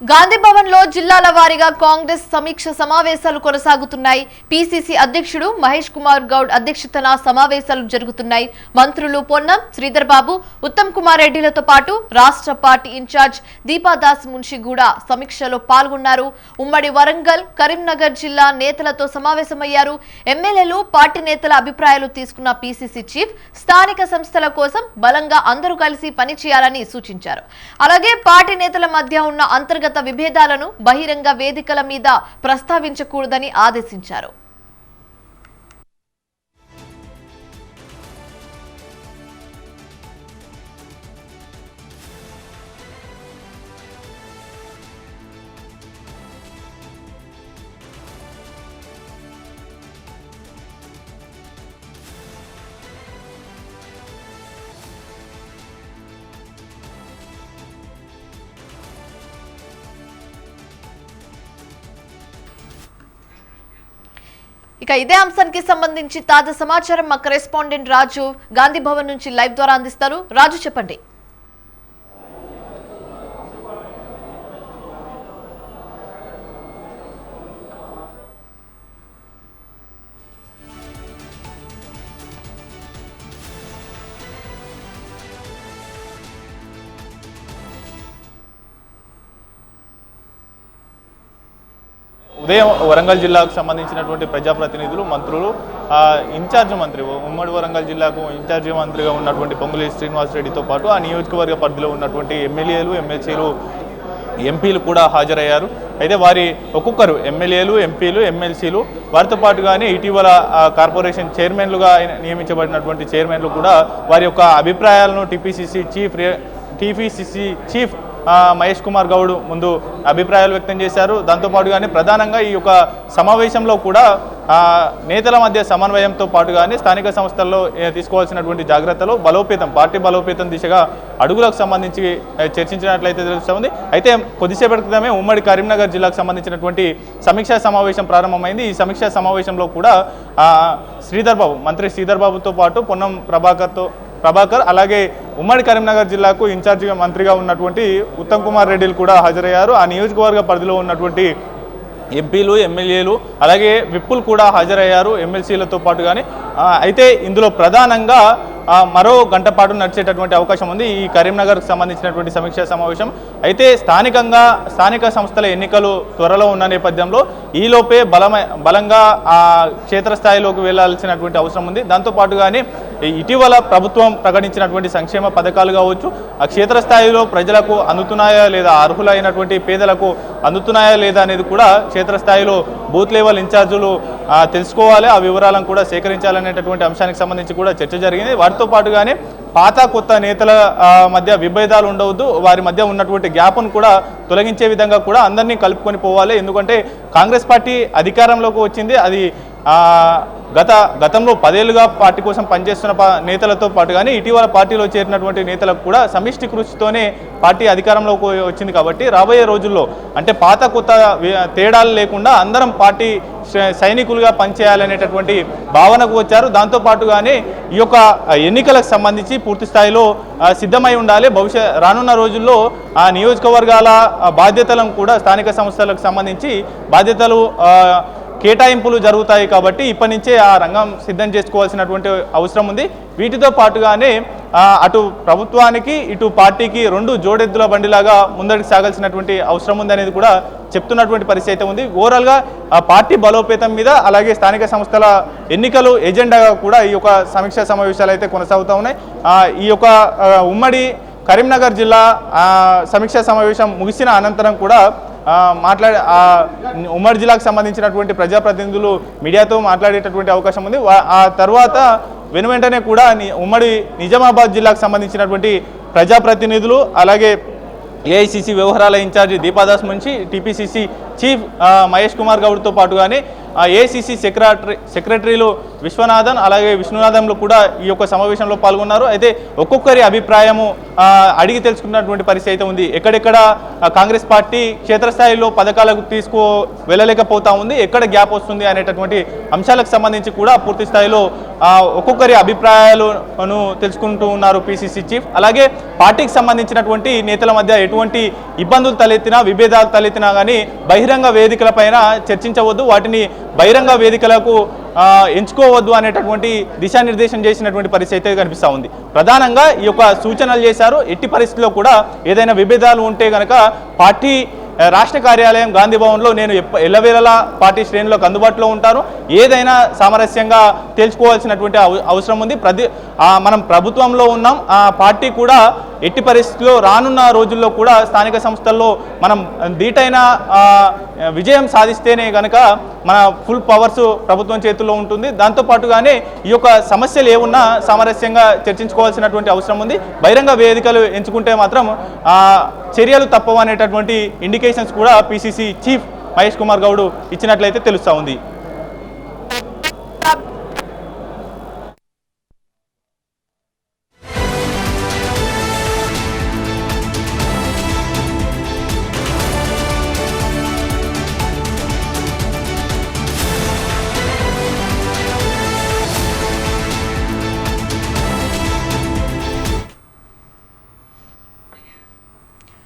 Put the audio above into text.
గాంధీ భవన్లో జిల్లాల వారీగా కాంగ్రెస్ సమీక్ష సమావేశాలు కొనసాగుతున్నాయి. పిసిసి అధ్యక్షుడు మహేష్ కుమార్ గౌడ్ అధ్యక్షతన సమావేశాలు జరుగుతున్నాయి. మంత్రులు పొన్నం శ్రీధర్ బాబు ఉత్తమ్ కుమార్ రెడ్డిలతో పాటు రాష్ట్ర పార్టీ ఇన్ఛార్జ్ దీపాదాస్ మున్షి కూడా సమీక్షలో పాల్గొన్నారు. ఉమ్మడి వరంగల్ కరీంనగర్ జిల్లా నేతలతో సమావేశమయ్యారు. ఎమ్మెల్యేలు పార్టీ నేతల అభిప్రాయాలు తీసుకున్న పిసిసి చీఫ్ స్థానిక సంస్థల కోసం బలంగా అందరూ కలిసి పనిచేయాలని సూచించారు. అలాగే పార్టీ నేతల మధ్య ఉన్న అంతర్గత విభేదాలను బహిరంగ వేదికల మీద ప్రస్తావించకూడదని ఆదేశించారు. ఇక ఇదే అంశానికి సంబంధించి తాజా సమాచారం మా కరెస్పాండెంట్ రాజు గాంధీ భవన్ నుంచి లైవ్ ద్వారా అందిస్తారు. రాజు చెప్పండి. ఉదయం వరంగల్ జిల్లాకు సంబంధించినటువంటి ప్రజాప్రతినిధులు మంత్రులు ఇన్ఛార్జ్ మంత్రి ఉమ్మడి వరంగల్ జిల్లాకు ఇన్ఛార్జి మంత్రిగా ఉన్నటువంటి పొంగులేటి శ్రీనివాసరెడ్డితో పాటు ఆ నియోజకవర్గ పరిధిలో ఉన్నటువంటి ఎమ్మెల్యేలు ఎమ్మెల్సీలు ఎంపీలు కూడా హాజరయ్యారు. అయితే వారి ఒక్కొక్కరు ఎమ్మెల్యేలు ఎంపీలు ఎమ్మెల్సీలు వారితో పాటుగానే ఇటీవల కార్పొరేషన్ చైర్మన్లుగా నియమించబడినటువంటి చైర్మన్లు కూడా వారి యొక్క అభిప్రాయాలను TPCC chief TPCC chief Mahesh Kumar Goud ముందు అభిప్రాయాలు వ్యక్తం చేశారు. దాంతోపాటుగానే ప్రధానంగా ఈ యొక్క సమావేశంలో కూడా నేతల మధ్య సమన్వయంతో పాటుగానే స్థానిక సంస్థల్లో తీసుకోవాల్సినటువంటి జాగ్రత్తలు బలోపేతం పార్టీ బలోపేతం దిశగా అడుగులకు సంబంధించి చర్చించినట్లయితే తెలుస్తుంది. అయితే కొద్దిసేపటి క్రితమే ఉమ్మడి కరీంనగర్ జిల్లాకు సంబంధించినటువంటి సమీక్షా సమావేశం ప్రారంభమైంది. ఈ సమీక్షా సమావేశంలో కూడా శ్రీధర్ బాబు మంత్రి శ్రీధర్ బాబుతో పాటు పొన్నం ప్రభాకర్తో ప్రభాకర్ అలాగే ఉమ్మడి కరీంనగర్ జిల్లాకు ఇన్ఛార్జిగా మంత్రిగా ఉన్నటువంటి ఉత్తమ్ కుమార్ రెడ్డిలు కూడా హాజరయ్యారు. ఆ నియోజకవర్గ పరిధిలో ఉన్నటువంటి ఎంపీలు ఎమ్మెల్యేలు అలాగే విప్పులు కూడా హాజరయ్యారు ఎమ్మెల్సీలతో పాటు కానీ అయితే ఇందులో ప్రధానంగా మరో గంట పాటు నడిచేటటువంటి అవకాశం ఉంది ఈ కరీంనగర్కి సంబంధించినటువంటి సమీక్షా సమావేశం. అయితే స్థానికంగా స్థానిక సంస్థల ఎన్నికలు త్వరలో ఉన్న నేపథ్యంలో ఈలోపే బలమై బలంగా ఆ క్షేత్రస్థాయిలోకి వెళ్ళాల్సినటువంటి అవసరం ఉంది. దాంతోపాటుగానే ఇటీవల ప్రభుత్వం ప్రకటించినటువంటి సంక్షేమ పథకాలు కావచ్చు ఆ క్షేత్రస్థాయిలో ప్రజలకు అందుతున్నాయా లేదా అర్హులైనటువంటి పేదలకు అందుతున్నాయా లేదా అనేది కూడా క్షేత్రస్థాయిలో బూత్ లెవెల్ ఇన్ఛార్జులు తెలుసుకోవాలి. ఆ వివరాలను కూడా సేకరించాలనేటటువంటి అంశానికి సంబంధించి కూడా చర్చ జరిగింది. వాటితో పాటుగానే పాత కొత్త నేతల మధ్య విభేదాలు ఉండవద్దు వారి మధ్య ఉన్నటువంటి గ్యాప్ను కూడా తొలగించే విధంగా కూడా అందరినీ కలుపుకొని పోవాలి. ఎందుకంటే కాంగ్రెస్ పార్టీ అధికారంలోకి వచ్చింది అది గత గతంలో పదేళ్ళుగా పార్టీ కోసం పనిచేస్తున్న నేతలతో పాటు కానీ ఇటీవల పార్టీలో చేరినటువంటి నేతలకు కూడా సమిష్టి కృషితోనే పార్టీ అధికారంలోకి వచ్చింది కాబట్టి రాబోయే రోజుల్లో అంటే పాత కొత్త తేడాలు లేకుండా అందరం పార్టీ సైనికులుగా పనిచేయాలనేటటువంటి భావనకు వచ్చారు. దాంతో పాటుగానే ఈ యొక్క ఎన్నికలకు సంబంధించి పూర్తి స్థాయిలో సిద్ధమై ఉండాలి. భవిష్యత్ రానున్న రోజుల్లో ఆ నియోజకవర్గాల బాధ్యతలను కూడా స్థానిక సంస్థలకు సంబంధించి బాధ్యతలు కేటాయింపులు జరుగుతాయి కాబట్టి ఇప్పటి నుంచే ఆ రంగం సిద్ధం చేసుకోవాల్సినటువంటి అవసరం ఉంది. వీటితో పాటుగానే అటు ప్రభుత్వానికి ఇటు పార్టీకి రెండు జోడెద్దుల బండిలాగా ముందడికి సాగాల్సినటువంటి అవసరం ఉంది అనేది కూడా చెప్తున్నటువంటి పరిస్థితి అయితే ఉంది. ఓవరాల్గా ఆ పార్టీ బలోపేతం మీద అలాగే స్థానిక సంస్థల ఎన్నికలు ఎజెండాగా కూడా ఈ యొక్క సమీక్షా సమావేశాలు అయితే కొనసాగుతూ ఉన్నాయి. ఈ యొక్క ఉమ్మడి కరీంనగర్ జిల్లా సమీక్షా సమావేశం ముగిసిన అనంతరం కూడా మాట్లాడే ఉమ్మడి జిల్లాకు సంబంధించినటువంటి ప్రజాప్రతినిధులు మీడియాతో మాట్లాడేటటువంటి అవకాశం ఉంది. ఆ తర్వాత వెను వెంటనే కూడా ఉమ్మడి నిజామాబాద్ జిల్లాకు సంబంధించినటువంటి ప్రజాప్రతినిధులు అలాగే ఏఐసిసి వ్యవహారాల ఇన్ఛార్జి దీపాదాస్ నుంచి టీపీసీసీ చీఫ్ మహేష్ కుమార్ గౌడ్తో పాటుగానే ఏసీసీ సెక్రటరీ సెక్రటరీలు విశ్వనాథన్ అలాగే విష్ణునాథన్లు కూడా ఈ యొక్క సమావేశంలో పాల్గొన్నారు. అయితే ఒక్కొక్కరి అభిప్రాయము అడిగి తెలుసుకున్నటువంటి పరిస్థితి అయితే ఉంది. ఎక్కడెక్కడ కాంగ్రెస్ పార్టీ క్షేత్రస్థాయిలో పథకాలకు తీసుకో వెళ్ళలేకపోతా ఉంది ఎక్కడ గ్యాప్ వస్తుంది అనేటటువంటి అంశాలకు సంబంధించి కూడా పూర్తి స్థాయిలో ఒక్కొక్కరి అభిప్రాయాలను తెలుసుకుంటూ ఉన్నారు పిసిసి చీఫ్. అలాగే పార్టీకి సంబంధించినటువంటి నేతల మధ్య ఎటువంటి ఇబ్బందులు తలెత్తినా విభేదాలు తలెత్తినా కానీ బహిరంగ వేదికలపైన చర్చించవద్దు. వాటిని బహిరంగ వేదికలకు ఎంచుకోవద్దు అనేటటువంటి దిశానిర్దేశం చేసినటువంటి పరిస్థితి అయితే కనిపిస్తూ ఉంది. ప్రధానంగా ఈ యొక్క సూచనలు చేశారు. ఎట్టి పరిస్థితిలో కూడా ఏదైనా విభేదాలు ఉంటే కనుక పార్టీ రాష్ట్ర కార్యాలయం గాంధీ భవన్లో నేను ఎప్ప ఎల్లవేళలా పార్టీ శ్రేణులకు అందుబాటులో ఉంటాను. ఏదైనా సామరస్యంగా తెలుసుకోవాల్సినటువంటి అవ- అవసరం ఉంది. ప్రతి మనం ప్రభుత్వంలో ఉన్నాం. ఆ పార్టీ కూడా ఎట్టి పరిస్థితుల్లో రానున్న రోజుల్లో కూడా స్థానిక సంస్థల్లో మనం దీటైన విజయం సాధిస్తేనే కనుక మన ఫుల్ పవర్స్ ప్రభుత్వం చేతుల్లో ఉంటుంది. దాంతోపాటుగానే ఈ యొక్క సమస్యలు ఏమున్నా సామరస్యంగా చర్చించుకోవాల్సినటువంటి అవసరం ఉంది. బహిరంగ వేదికలు ఎంచుకుంటే మాత్రం చర్యలు తప్పవనేటటువంటి ఇండికేషన్ నోటిఫికేషన్స్ కూడా పిసిసి చీఫ్ మహేష్ కుమార్ గౌడ్ ఇచ్చినట్లయితే తెలుస్తూ ఉంది.